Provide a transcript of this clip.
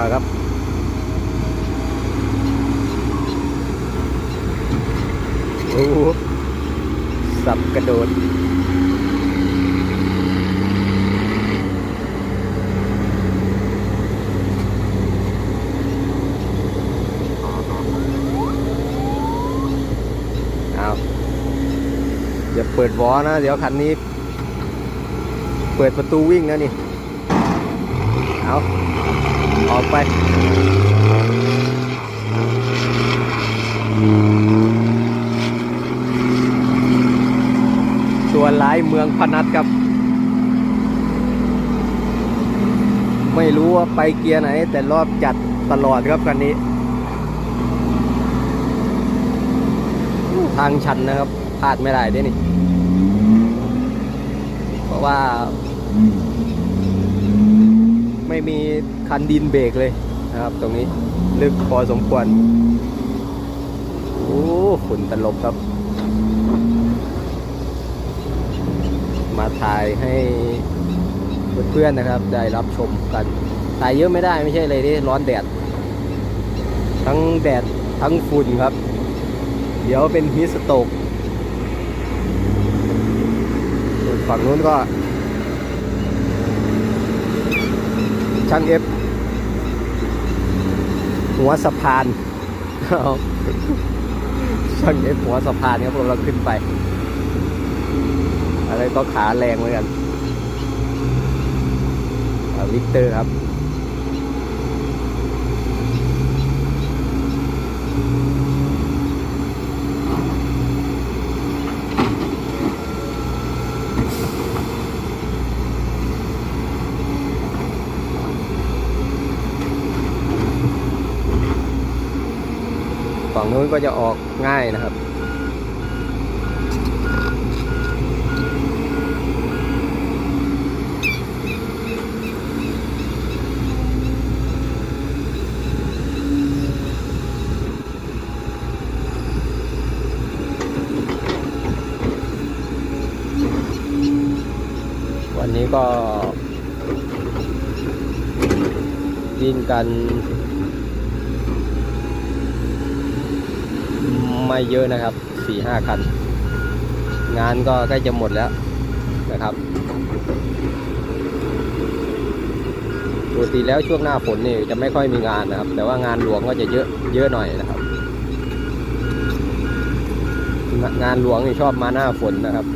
มาครับ โอ้โหสับกระโดดเอาอย่าเปิดวอนะ เดี๋ยวคันนี้ เปิดประตูวิ่งนะนี่ เอา ออกไปตัวร้ายเมืองพนัสครับ ไม่รู้ว่าไปเกียร์ไหน แต่รอบจัดตลอดครับคันนี้ ทางชันนะครับพลาดไม่ได้ด้วยนี่ เพราะว่า ไม่มีคันดินเบรกเลยนะครับ ตรงนี้ลึกพอสมควรโอ้ฝุ่นตลบครับ มาถ่ายให้เพื่อนๆนะครับ ได้รับชมกันถ่ายเยอะไม่ได้ไม่ใช่เลยที่ร้อนแดด ทั้งแดดทั้งฝุ่นครับ เดี๋ยวเป็นฮิสโตกส่วนฝั่งนู้นก็ ช่างเอฟ หัวสะพานช่างเอฟหัวสะพานครับเราขึ้นไป อะไรก็ขาแรงเหมือนกันเอาลิกเตอร์ครับ ฝั่งนู้นก็จะออกง่ายนะครับ วันนี้ก็วิ่งกัน ไม่เยอะนะครับสี่ห้าคัน งานก็ใกล้จะหมดแล้วนะครับปกติแล้วช่วงหน้าฝนนี่จะไม่ค่อยมีงานนะครับ แต่ว่างานหลวงก็จะเยอะเยอะหน่อยนะครับ งานหลวงนี่ชอบมาหน้าฝนนะครับ